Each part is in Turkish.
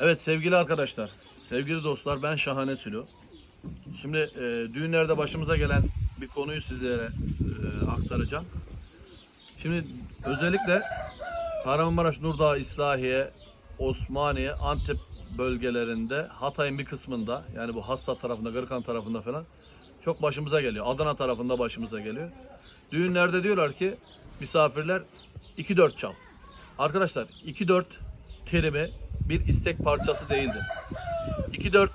Evet sevgili arkadaşlar, sevgili dostlar ben Şahane Sülo. Şimdi e, düğünlerde başımıza gelen bir konuyu sizlere e, aktaracağım. Şimdi özellikle Kahramanmaraş, Nurdağ, İslahiye, Osmaniye, Antep bölgelerinde Hatay'ın bir kısmında yani bu Hassa tarafında, Gırkan tarafında falan çok başımıza geliyor. Adana tarafında başımıza geliyor. Düğünlerde diyorlar ki misafirler 2-4 çal. Arkadaşlar 2-4 terimi bir istek parçası değildir. 2-4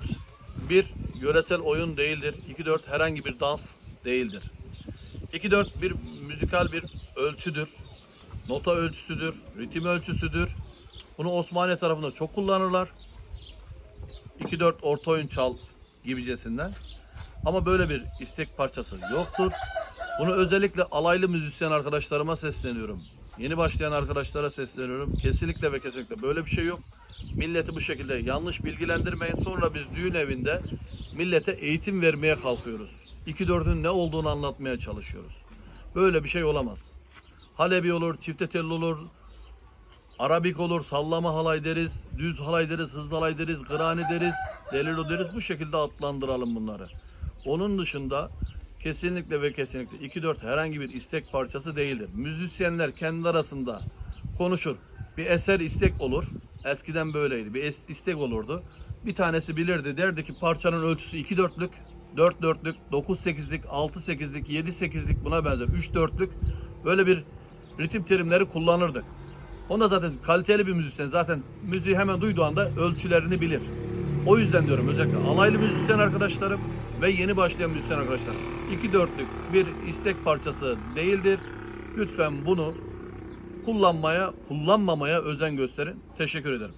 bir yöresel oyun değildir. 2-4 herhangi bir dans değildir. 2-4 bir müzikal bir ölçüdür. Nota ölçüsüdür, ritim ölçüsüdür. Bunu Osmaniye tarafında çok kullanırlar. 2-4 orta oyun çal gibicesinden. Ama böyle bir istek parçası yoktur. Bunu özellikle alaylı müzisyen arkadaşlarıma sesleniyorum. Yeni başlayan arkadaşlara sesleniyorum. Kesinlikle ve kesinlikle böyle bir şey yok. Milleti bu şekilde yanlış bilgilendirmeyin. Sonra biz düğün evinde millete eğitim vermeye kalkıyoruz. 2-4'ün ne olduğunu anlatmaya çalışıyoruz. Böyle bir şey olamaz. Halebi olur, çifte telli olur, Arabik olur, sallama halay deriz, düz halay deriz, hızlı halay deriz, gırani deriz, delilo deriz. Bu şekilde adlandıralım bunları. Onun dışında kesinlikle ve kesinlikle 2-4 herhangi bir istek parçası değildir. Müzisyenler kendi arasında konuşur. Bir eser istek olur. Eskiden böyleydi. Bir es- istek olurdu. Bir tanesi bilirdi. Derdi ki parçanın ölçüsü 2-4'lük, 4-4'lük, 9-8'lik, 6-8'lik, 7-8'lik buna benzer 3-4'lük böyle bir ritim terimleri kullanırdık. Onda zaten kaliteli bir müzisyen zaten müziği hemen duyduğu anda ölçülerini bilir. O yüzden diyorum özellikle alaylı müzisyen arkadaşlarım ve yeni başlayan müzisyen arkadaşlarım. 2-4'lük bir istek parçası değildir. Lütfen bunu kullanmaya, kullanmamaya özen gösterin. Teşekkür ederim.